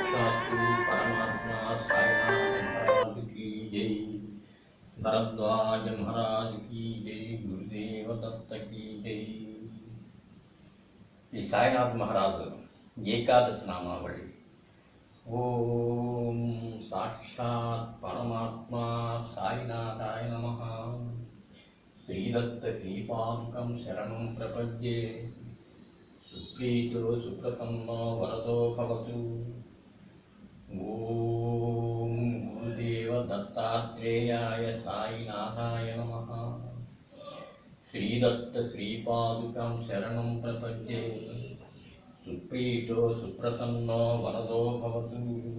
साईनाथ भरद्वाज महाराज की जय गुरुदेव दत्त की जय साईनाथ महाराज एकादश नामावली। ओम साक्षात परमात्मा साईनाथाय नम। श्रीदत्त श्रीपाक शरण प्रपद्ये। सुप्रीत सुप्रसन्नो वरदो भवतु। ॐ गुरुदेवदत्तात्रेयाय नम नमः। श्रीदत्तश्रीपादुकं शरणं प्रपद्ये। सुप्रीतो सुप्रसन्नो वरदो भवतु।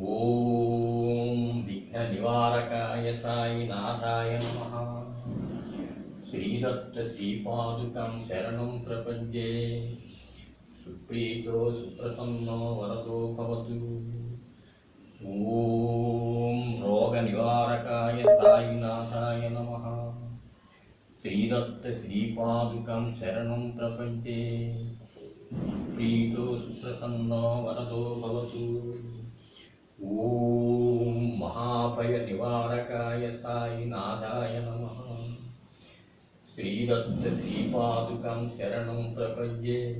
ॐ विघ्ननिवारकाय साईनाथाय नमः। श्रीदत्तश्रीपादुकं शरण प्रपद्ये। सुप्रीतो सुप्रसन्नो वरदो श्रीपादिकं शरणं प्रपञ्चे। प्रीतो सुप्रसन्नो वरदो भवतु। ॐ महाभयनिवारकाय सायिनाथाय नमः। श्रीदत्तश्रीपादुकं शरणं प्रपद्ये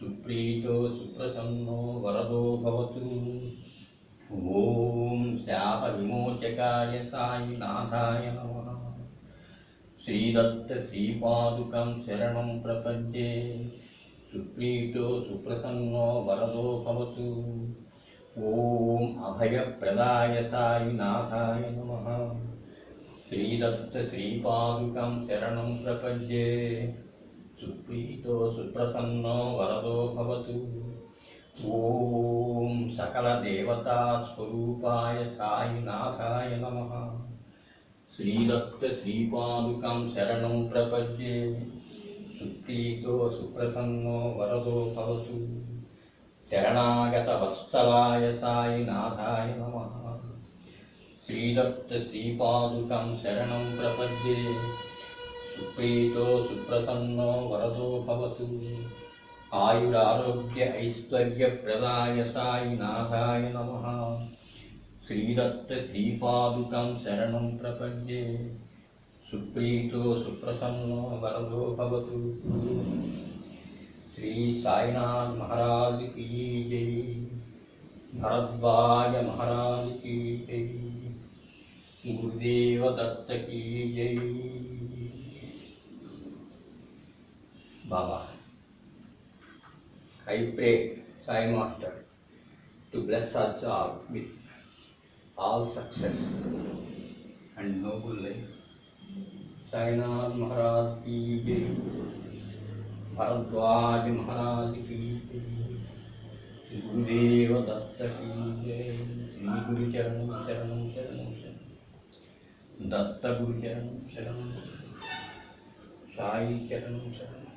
सुप्रीतो सुप्रसन्नो वरदो भवतु। ॐ शापविमोचकाय सायिनाथाय नमः। శ్రీదత్త శ్రీపాదుకం శరణం ప్రపద్యే సుప్రీతో సుప్రసన్నో వరదో భవతు. ఓం అభయప్రదాయ సాయినాథాయ నమ. శ్రీదత్త శ్రీపాదుకం శరణం ప్రపద్యే సుప్రీతో సుప్రసన్నో వరదో భవతు. ఓం సకల దేవతా స్వరూపాయ సాయినాథాయ నమ. श्रीदत्त श्रीदत्तस्रीपादुकं शरणं प्रपद्ये। सुप्रीतो सुप्रसन्नो वरदो भवतु। शरणागतवत्सलाय सायिनाथाय नमः। श्रीदत्त श्रीदत्तस्रीपादुकं शरणं प्रपद्ये। सुप्रीतो सुप्रसन्नो वरदो भवतु। आयुरारोग्य ऐश्वर्यप्रदाय सायिनाथाय नमः। श्रीदत्त श्रीपादुक शरण प्रपद्ये सुप्रीतो सुप्रसन्नो वरदो भवतु श्रीसाईनाथ महाराज की जय भरद्वाज महाराज की जय गुरुदेव दत्त की जय Baba I pray Sai master to bless us all with all success. And noble life. Sainath Maharaj की जय भरद्वाज महाराज की जय गुरुदेव दत्त की जय श्री गुरु चरण शरण शरण दत्त गुरु चरण शरण साई चरण शरण